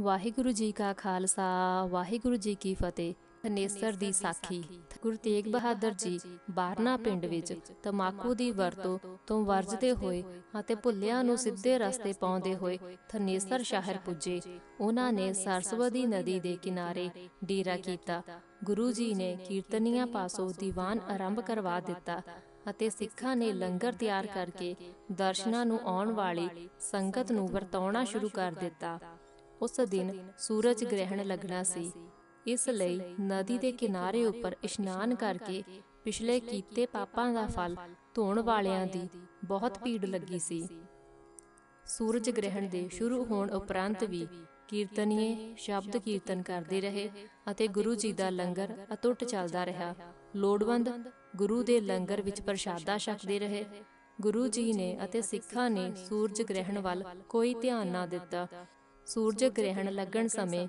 ਵਾਹਿਗੁਰੂ ਜੀ ਕਾ ਖਾਲਸਾ, ਵਾਹਿਗੁਰੂ ਜੀ ਕੀ ਫਤਿਹ। ਥਨੇਸਰ ਦੀ ਸਾਖੀ। ਗੁਰੂ ਤੇਗ ਬਹਾਦਰ ਜੀ, ਬਾਰਨਾ ਪਿੰਡ ਵਿੱਚ ਤਮਾਕੂ ਦੀ ਵਰਤੋਂ ਤੋਂ ਵਰਜਦੇ ਹੋਏ ਅਤੇ ਭੁੱਲਿਆਂ ਨੂੰ ਸਿੱਧੇ ਰਸਤੇ ਪਾਉਂਦੇ ਹੋਏ ਥਨੇਸਰ ਸ਼ਹਿਰ ਪੁੱਜੇ। ਉਹਨਾਂ ਨੇ ਸਰਸਵਤੀ ਨਦੀ ਦੇ ਕਿਨਾਰੇ ਡੇਰਾ ਕੀਤਾ। ਗੁਰੂ ਜੀ ਨੇ ਕੀਰਤਨੀਆਂ ਪਾਸੋਂ ਦੀਵਾਨ ਆਰੰਭ ਕਰਵਾ ਦਿੱਤਾ ਅਤੇ ਸਿੱਖਾਂ ਨੇ ਲੰਗਰ ਤਿਆਰ ਕਰਕੇ ਦਰਸ਼ਨਾਂ ਨੂੰ ਆਉਣ ਵਾਲੀ ਸੰਗਤ ਨੂੰ ਵਰਤਾਉਣਾ ਸ਼ੁਰੂ ਕਰ ਦਿੱਤਾ। ਉਸ ਦਿਨ ਸੂਰਜ ਗ੍ਰਹਿਣ ਲੱਗਣਾ ਸੀ। ਇਸ ਲਈ ਨਦੀ ਦੇ ਕਿਨਾਰੇ ਉੱਪਰ ਇਸ਼ਨਾਨ ਕਰਕੇ ਪਿਛਲੇ ਕੀਤੇ ਪਾਪਾਂ ਦਾ ਫਲ ਧੋਣ ਵਾਲਿਆਂ ਦੀ ਬਹੁਤ ਭੀੜ ਲੱਗੀ ਸੀ। ਸੂਰਜ ਗ੍ਰਹਿਣ ਦੇ ਸ਼ੁਰੂ ਹੋਣ ਉਪਰੰਤ ਵੀ ਕੀਰਤਨੀਏ ਸ਼ਬਦ ਕੀਰਤਨ ਕਰਦੇ ਰਹੇ ਅਤੇ ਗੁਰੂ ਜੀ ਦਾ ਲੰਗਰ ਅਟੁੱਟ ਚੱਲਦਾ ਰਿਹਾ। ਲੋੜਵੰਦ ਗੁਰੂ ਦੇ ਲੰਗਰ ਵਿੱਚ ਪ੍ਰਸ਼ਾਦਾ ਛਕਦੇ ਰਹੇ। ਗੁਰੂ ਜੀ ਨੇ ਅਤੇ ਸਿੱਖਾਂ ਨੇ ਸੂਰਜ ਗ੍ਰਹਿਣ ਵੱਲ ਕੋਈ ਧਿਆਨ ਨਾ ਦਿੱਤਾ। ਸੂਰਜ ਗ੍ਰਹਿਣ ਲੱਗਣ ਸਮੇਂ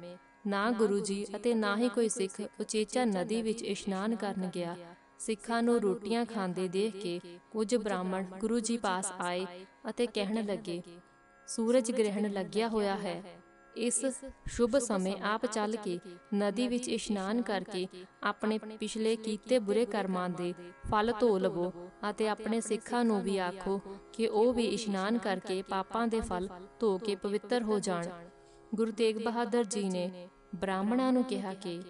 ਨਾ ਗੁਰੂ ਜੀ ਅਤੇ ਨਾ ਹੀ ਕੋਈ ਸਿੱਖ ਉਚੇਚਾ ਨਦੀ ਵਿੱਚ ਇਸ਼ਨਾਨ ਕਰਨ ਗਿਆ। ਸਿੱਖਾਂ ਨੂੰ ਰੋਟੀਆਂ ਖਾਂਦੇ ਦੇਖ ਕੇ ਕੁਝ ਬ੍ਰਾਹਮਣ ਗੁਰੂ ਜੀ ਪਾਸ ਆਏ ਅਤੇ ਕਹਿਣ ਲੱਗੇ, ਸੂਰਜ ਗ੍ਰਹਿਣ ਲੱਗਿਆ ਹੋਇਆ ਹੈ। ਇਸ ਸ਼ੁਭ ਸਮੇਂ ਆਪ ਚੱਲ ਕੇ ਨਦੀ ਵਿੱਚ ਇਸ਼ਨਾਨ ਕਰਕੇ ਆਪਣੇ ਪਿਛਲੇ ਕੀਤੇ ਬੁਰੇ ਕਰਮਾਂ ਦੇ ਫਲ ਧੋ ਲਵੋ ਅਤੇ ਆਪਣੇ ਸਿੱਖਾਂ ਨੂੰ ਵੀ ਆਖੋ ਕਿ ਉਹ ਵੀ ਇਸ਼ਨਾਨ ਕਰਕੇ ਪਾਪਾਂ ਦੇ ਫਲ ਧੋ ਕੇ ਪਵਿੱਤਰ ਹੋ ਜਾਣ। ਗੁਰੂ ਤੇਗ ਬਹਾਦਰ ਜੀ ਨੇ ਬ੍ਰਾਹਮਣਾਂ ਨੂੰ ਕਿਹਾ ਕਿ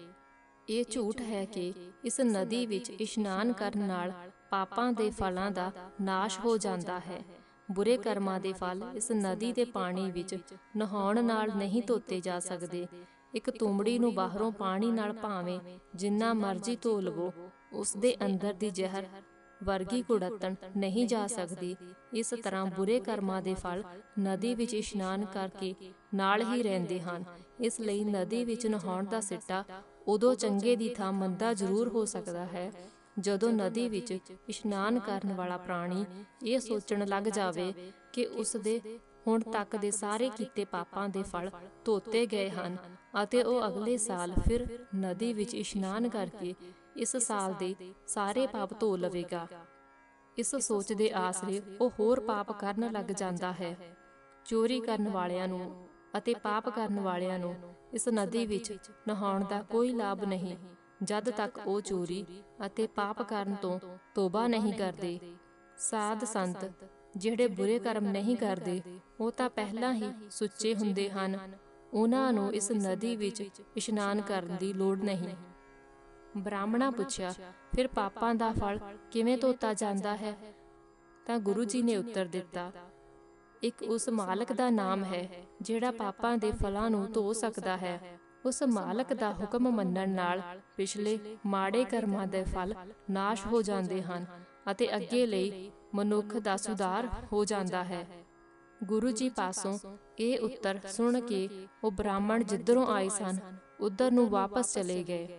ਇਹ ਝੂਠ ਹੈ ਕਿ ਇਸ ਨਦੀ ਵਿੱਚ ਇਸ਼ਨਾਨ ਕਰਨ ਨਾਲ ਪਾਪਾਂ ਦੇ ਫਲਾਂ ਦਾ ਨਾਸ਼ ਹੋ ਜਾਂਦਾ ਹੈ। ਬੁਰੇ ਕਰਮਾਂ ਦੇ ਫਲ ਇਸ ਨਦੀ ਦੇ ਪਾਣੀ ਵਿੱਚ ਨਹਾਉਣ ਨਾਲ ਨਹੀਂ ਧੋਤੇ ਜਾ ਸਕਦੇ। ਇੱਕ ਤੁੰਬੜੀ ਨੂੰ ਬਾਹਰੋਂ ਪਾਣੀ ਨਾਲ ਭਾਵੇਂ ਜਿੰਨਾ ਮਰਜ਼ੀ ਧੋ ਲਵੋ ਉਸ ਦੇ ਅੰਦਰ ਦੀ ਜ਼ਹਿਰ ਵਰਗੀ ਕੁੜਤਣ ਨਹੀਂ ਜਾ ਸਕਦੀ। ਇਸ ਤਰ੍ਹਾਂ ਬੁਰੇ ਕਰਮਾਂ ਦੇ ਫਲ ਨਦੀ ਵਿੱਚ ਇਸ਼ਨਾਨ ਕਰਕੇ ਨਾਲ ਹੀ ਰਹਿੰਦੇ ਹਨ। ਇਸ ਲਈ ਨਦੀ ਵਿੱਚ ਨਹਾਉਣ ਦਾ ਸਿੱਟਾ ਉਦੋਂ ਚੰਗੇ ਦੀ ਥਾਂ ਮੰਦਾ ਜ਼ਰੂਰ ਹੋ ਸਕਦਾ ਹੈ। ਜਦੋਂ ਨਦੀ ਵਿੱਚ ਇਸ਼ਨਾਨ ਕਰਨ ਵਾਲਾ ਪ੍ਰਾਣੀ ਇਹ ਸੋਚਣ ਲੱਗ ਜਾਵੇ ਕਿ ਉਸ ਦੇ ਹੁਣ ਤੱਕ ਦੇ ਸਾਰੇ ਕੀਤੇ ਪਾਪਾਂ ਦੇ ਫਲ ਧੋਤੇ ਗਏ ਹਨ ਅਤੇ ਉਹ ਅਗਲੇ ਸਾਲ ਫਿਰ ਨਦੀ ਵਿੱਚ ਇਸ਼ਨਾਨ ਕਰਕੇ ਇਸ ਸਾਲ ਦੇ ਸਾਰੇ ਪਾਪ ਧੋ ਲਵੇਗਾ। ਇਸ ਸੋਚ ਦੇ ਆਸਰੇ ਉਹ ਹੋਰ ਪਾਪ ਕਰਨ ਲੱਗ ਜਾਂਦਾ ਹੈ। ਚੋਰੀ ਕਰਨ ਵਾਲਿਆਂ ਨੂੰ ਅਤੇ ਪਾਪ ਕਰਨ ਵਾਲਿਆਂ ਨੂੰ ਇਸ ਨਦੀ ਵਿੱਚ ਨਹਾਉਣ ਦਾ ਕੋਈ ਲਾਭ ਨਹੀਂ। ਜਦ ਤੱਕ ਉਹ ਚੋਰੀ ਅਤੇ ਪਾਪ ਕਰਨ ਤੋਂ ਤੋਬਾ ਨਹੀਂ ਕਰਦੇ। ਸਾਧ ਸੰਤ, ਜਿਹੜੇ ਬੁਰੇ ਕਰਮ ਨਹੀਂ ਕਰਦੇ, ਉਹ ਤਾਂ ਪਹਿਲਾਂ ਹੀ ਸੁੱਚੇ ਹੁੰਦੇ ਹਨ। ਉਹਨਾਂ ਨੂੰ ਇਸ ਨਦੀ ਵਿੱਚ ਇਸ਼ਨਾਨ ਕਰਨ ਦੀ ਲੋੜ ਨਹੀਂ। ਬ੍ਰਾਹਮਣਾ ਪੁੱਛਿਆ, ਫਿਰ ਪਾਪਾਂ ਦਾ ਫਲ ਕਿਵੇਂ ਧੋਤਾ ਜਾਂਦਾ ਹੈ? ਤਾਂ ਗੁਰੂ ਜੀ ਨੇ ਉੱਤਰ ਦਿੱਤਾ, ਇੱਕ ਉਸ ਮਾਲਕ ਦਾ ਨਾਮ ਹੈ, ਜਿਹੜਾ ਪਾਪਾਂ ਦੇ ਫਲਾਂ ਨੂੰ ਧੋ ਸਕਦਾ ਹੈ। ਉਸ ਮਾਲਕ ਦਾ ਹੁਕਮ ਮੰਨਣ ਨਾਲ ਪਿਛਲੇ ਮਾੜੇ ਕਰਮਾਂ ਦੇ ਫਲ ਨਾਸ਼ ਹੋ ਜਾਂਦੇ ਹਨ ਅਤੇ ਅੱਗੇ ਲਈ ਮਨੁੱਖ ਦਾ ਸੁਧਾਰ ਹੋ ਜਾਂਦਾ ਹੈ। ਗੁਰੂ ਜੀ ਪਾਸੋਂ ਇਹ ਉੱਤਰ ਸੁਣ ਕੇ ਉਹ ਬ੍ਰਾਹਮਣ ਜਿੱਧਰੋਂ ਆਏ ਸਨ ਉਧਰ ਨੂੰ ਵਾਪਸ ਚਲੇ ਗਏ।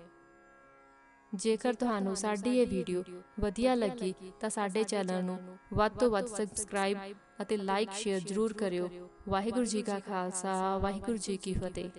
ਜੇਕਰ ਤੁਹਾਨੂੰ ਸਾਡੀ ਇਹ ਵੀਡੀਓ ਵਧੀਆ ਲੱਗੀ ਤਾਂ ਸਾਡੇ ਚੈਨਲ ਨੂੰ ਵੱਧ ਤੋਂ ਵੱਧ ਸਬਸਕ੍ਰਾਈਬ ਅਤੇ ਲਾਈਕ ਸ਼ੇਅਰ ਜ਼ਰੂਰ ਕਰਿਓ। ਵਾਹਿਗੁਰੂ ਜੀ ਕਾ ਖਾਲਸਾ ਵਾਹਿਗੁਰੂ ਜੀ ਕੀ ਫਤਿਹ।